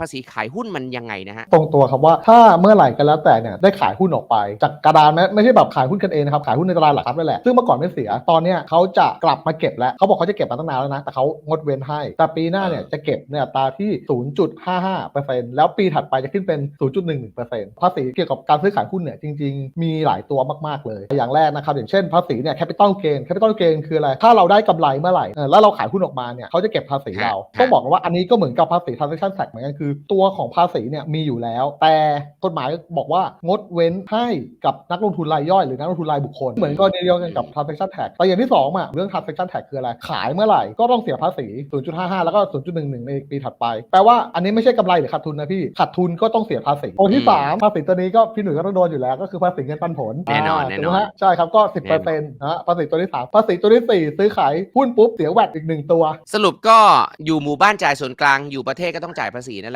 ภาษีขายหุ้นมันยังไงนะฮะตรงตัวครับว่าถ้าเมื่อไหร่ก็แล้วแต่เนี่ยได้ขายหุ้นออกไป จากกระดานไม่ไม่ใช่แบบขายหุ้นกันเองนะครับขายหุ้นในตลาดหลักทรัพย์นั่นแหละซึ่งเมื่อก่อนไม่เสียตอนเนี้ยเขาจะกลับมาเก็บแล้วเขาบอกเขาจะเก็บมาตั้งนานแล้วนะแต่เขางดเว้นให้แต่ปีหน้าเนี่ยจะเก็บเนี่ยอัตราที่ 0.55%แล้วปีถัดไปจะขึ้นเป็น 0.11%ภาษีเกี่ยวกับการซื้อขายหุ้นเนี่ยจริง ๆ มีหลายตัวมากๆเลยอย่างแรกนะครับอย่างเช่นภาษีเนี่ย capital gain capital gain คืออะไรถ้าเราได้กำไรเมื่อไหร่เออแล้วเราขายหุ้นออกมาเนี่ยเขาจะเก็บภาษีเราฮะต้องบอกว่าอันนี้ก็เหมือนกับภาษี transaction tax เหมือนกันคือตัวของภาษีเนี่ยมีอยู่แล้ว แต่กฎหมายบอกว่างดเว้นให้กับนักลงทุนรายย่อยหรือนักลงทุนรายบุคคล เหมือนกรณีเดียวกันกับ transaction tax แต่อย่างที่สองอะเรื่อง transaction tax คืออะไร ขายเมื่อไหร่ก็ต้องเสียภาษี 0.55 แล้วก็ 0.11 ในปีถัดไป แปลว่าอันนี้ไม่ใช่กำไรหรือขาดทุนนะพี่ขาดทุนก็ต้องเสียภาษีตัวที่สามภาษีตัวนี้ก็พี่หนุ่ยก็ต้องโดนอยู่แล้วก็คือภาษีเงินปันผลแน่นอนาแน่ถูกนอนไหมฮะใช่ครับก็ 10%นะฮะภาษีตัวที่สามภาษีตัวที่สี่ซื้อขายหุ้นปุ๊บเสียแวดอีกหนึ่งตัว สรุปก็อยู่หมู่บ้านจ่ายส่วนกลางอยู่ประเทศก็ต้องจ่ายภาษีนั่นแหละ